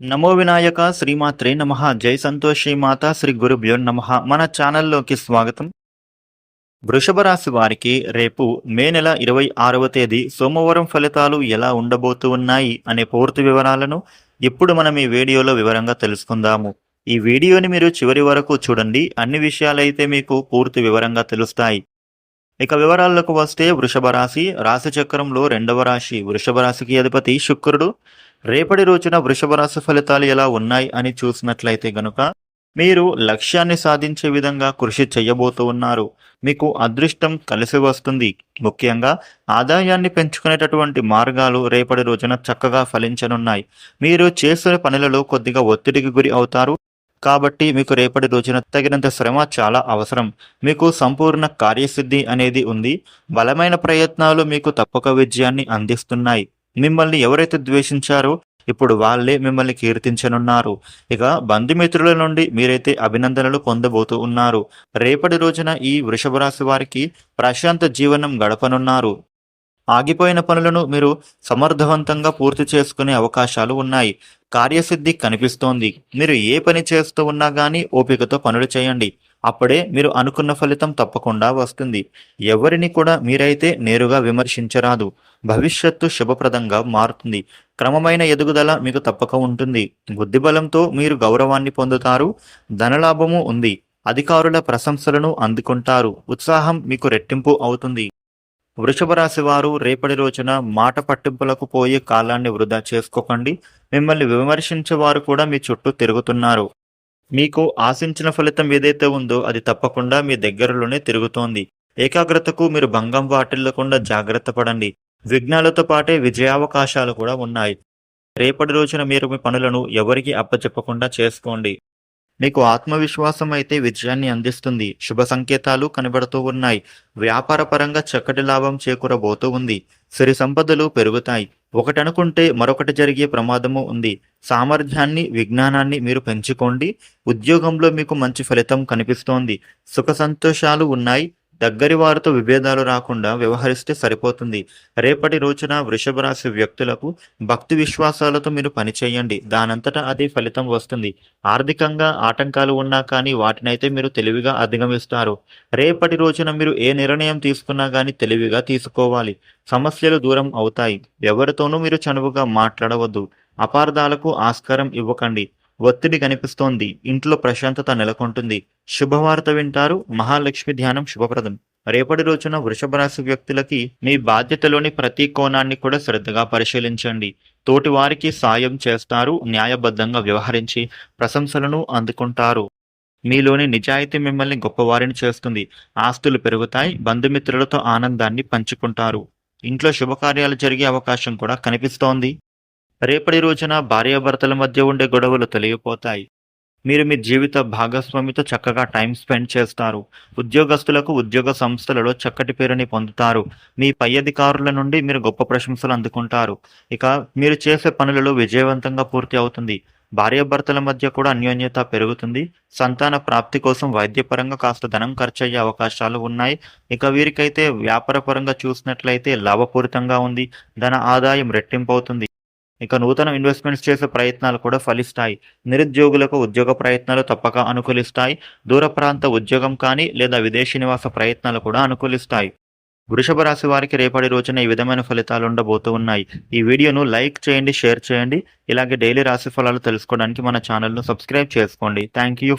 నమో వినాయక శ్రీమాత్రే నమ. జై సంతోషి మాత శ్రీ గురుభ్యో నమ. మన ఛానల్లోకి స్వాగతం. వృషభ రాశి వారికి రేపు మే నెల ఇరవై ఆరవ తేదీ సోమవారం ఫలితాలు ఎలా ఉండబోతూ ఉన్నాయి అనే పూర్తి వివరాలను ఇప్పుడు మనం ఈ వీడియోలో వివరంగా తెలుసుకుందాము. ఈ వీడియోని మీరు చివరి వరకు చూడండి. అన్ని విషయాలైతే మీకు పూర్తి వివరంగా తెలుస్తాయి. ఇక వివరాల్లోకి వస్తే వృషభ రాశి. రాశి చక్రంలో రెండవ రాశి వృషభ రాశికి అధిపతి శుక్రుడు. రేపటి రోజున వృషభ రాశి ఫలితాలు ఎలా ఉన్నాయి అని చూసినట్లయితే గనుక మీరు లక్ష్యాన్ని సాధించే విధంగా కృషి చేయబోతూ ఉన్నారు. మీకు అదృష్టం కలిసి వస్తుంది. ముఖ్యంగా ఆదాయాన్ని పెంచుకునేటటువంటి మార్గాలు రేపటి రోజున చక్కగా ఫలించనున్నాయి. మీరు చేసిన పనులలో కొద్దిగా ఒత్తిడికి గురి అవుతారు. కాబట్టి మీకు రేపటి రోజున తగినంత శ్రమ చాలా అవసరం. మీకు సంపూర్ణ కార్యసిద్ధి అనేది ఉంది. బలమైన ప్రయత్నాలు మీకు తప్పక విజయాన్ని అందిస్తున్నాయి. మిమ్మల్ని ఎవరైతే ద్వేషించారో ఇప్పుడు వాళ్ళే మిమ్మల్ని కీర్తించనున్నారు. ఇక బంధుమిత్రుల నుండి మీరైతే అభినందనలు పొందబోతూ ఉన్నారు. రేపటి రోజున ఈ వృషభ రాశి వారికి ప్రశాంత జీవనం గడపనున్నారు. ఆగిపోయిన పనులను మీరు సమర్థవంతంగా పూర్తి చేసుకునే అవకాశాలు ఉన్నాయి. కార్యసిద్ధి కనిపిస్తోంది. మీరు ఏ పని చేస్తూ ఉన్నా కానీ ఓపికతో పనులు చేయండి. అప్పుడే మీరు అనుకున్న ఫలితం తప్పకుండా వస్తుంది. ఎవరిని కూడా మీరైతే నేరుగా విమర్శించరాదు. భవిష్యత్తు శుభప్రదంగా మారుతుంది. క్రమమైన ఎదుగుదల మీకు తప్పక ఉంటుంది. బుద్ధిబలంతో మీరు గౌరవాన్ని పొందుతారు. ధనలాభము ఉంది. అధికారుల ప్రశంసలను అందుకుంటారు. ఉత్సాహం మీకు రెట్టింపు అవుతుంది. వృషభ రాశి వారు రేపటి రోజున మాట పట్టింపులకు పోయే కాలాన్ని వృధా చేసుకోకండి. మిమ్మల్ని విమర్శించే వారు కూడా మీ చుట్టూ తిరుగుతున్నారు. మీకు ఆశించిన ఫలితం ఏదైతే ఉందో అది తప్పకుండా మీ దగ్గరలోనే తిరుగుతోంది. ఏకాగ్రతకు మీరు భంగం వాటిల్లకుండా జాగ్రత్త పడండి. విఘ్నాలతో పాటే విజయావకాశాలు కూడా ఉన్నాయి. రేపటి రోజున మీరు మీ పనులను ఎవరికి అప్పచెప్పకుండా చేసుకోండి. మీకు ఆత్మవిశ్వాసం అయితే విజయాన్ని అందిస్తుంది. శుభ సంకేతాలు కనబడుతూ ఉన్నాయి. వ్యాపార పరంగా చక్కటి లాభం చేకూరబోతూ ఉంది. సిరి సంపదలు పెరుగుతాయి. ఒకటి అనుకుంటే మరొకటి జరిగే ప్రమాదము ఉంది. సామర్థ్యాన్ని విజ్ఞానాన్ని మీరు పెంచుకోండి. ఉద్యోగంలో మీకు మంచి ఫలితం కనిపిస్తోంది. సుఖ సంతోషాలు ఉన్నాయి. దగ్గరి వారితో విభేదాలు రాకుండా వ్యవహరిస్తే సరిపోతుంది. రేపటి రోజున వృషభ రాశి వ్యక్తులకు భక్తి విశ్వాసాలతో మీరు పనిచేయండి దానంతటా అదే ఫలితం వస్తుంది. ఆర్థికంగా ఆటంకాలు ఉన్నా కానీ వాటినైతే మీరు తెలివిగా అధిగమిస్తారు. రేపటి రోజున మీరు ఏ నిర్ణయం తీసుకున్నా కానీ తెలివిగా తీసుకోవాలి. సమస్యలు దూరం అవుతాయి. ఎవరితోనూ మీరు చనువుగా మాట్లాడవద్దు. అపార్థాలకు ఆస్కారం ఇవ్వకండి. ఒత్తిడి కనిపిస్తోంది. ఇంట్లో ప్రశాంతత నెలకొంటుంది. శుభవార్త వింటారు. మహాలక్ష్మి ధ్యానం శుభప్రదం. రేపటి రోజున వృషభ రాశి వ్యక్తులకి మీ బాధ్యతలోని ప్రతి కోణాన్ని కూడా శ్రద్ధగా పరిశీలించండి. తోటి వారికి సాయం చేస్తారు. న్యాయబద్ధంగా వ్యవహరించి ప్రశంసలను అందుకుంటారు. మీలోని నిజాయితీ మిమ్మల్ని గొప్పవారిని చేస్తుంది. ఆస్తులు పెరుగుతాయి. బంధుమిత్రులతో ఆనందాన్ని పంచుకుంటారు. ఇంట్లో శుభకార్యాలు జరిగే అవకాశం కూడా కనిపిస్తోంది. రేపటి రోజున భార్యాభర్తల మధ్య ఉండే గొడవలు తొలగిపోతాయి. మీరు మీ జీవిత భాగస్వామితో చక్కగా టైం స్పెండ్ చేస్తారు. ఉద్యోగస్తులకు ఉద్యోగ సంస్థలలో చక్కటి పేరుని పొందుతారు. మీ పై అధికారుల నుండి మీరు గొప్ప ప్రశంసలు అందుకుంటారు. ఇక మీరు చేసే పనులలో విజయవంతంగా పూర్తి అవుతుంది. భార్యాభర్తల మధ్య కూడా అన్యోన్యత పెరుగుతుంది. సంతాన ప్రాప్తి కోసం వైద్యపరంగా కాస్త ధనం ఖర్చు అయ్యే అవకాశాలు ఉన్నాయి. ఇక వీరికైతే వ్యాపారపరంగా చూసినట్లయితే లాభపూరితంగా ఉంది. ధన ఆదాయం రెట్టింపు అవుతుంది. ఇక నూతన ఇన్వెస్ట్మెంట్స్ చేసే ప్రయత్నాలు కూడా ఫలిస్తాయి. నిరుద్యోగులకు ఉద్యోగ ప్రయత్నాలు తప్పక అనుకూలిస్తాయి. దూర ప్రాంత ఉద్యోగం కానీ లేదా విదేశీ నివాస ప్రయత్నాలు కూడా అనుకూలిస్తాయి. వృషభ రాశి వారికి రేపటి రోజున ఈ విధమైన ఫలితాలు ఉండబోతూ ఉన్నాయి. ఈ వీడియోను లైక్ చేయండి షేర్ చేయండి. ఇలాగే డైలీ రాశి ఫలాలు తెలుసుకోవడానికి మన ఛానల్ను సబ్స్క్రైబ్ చేసుకోండి. Thank you.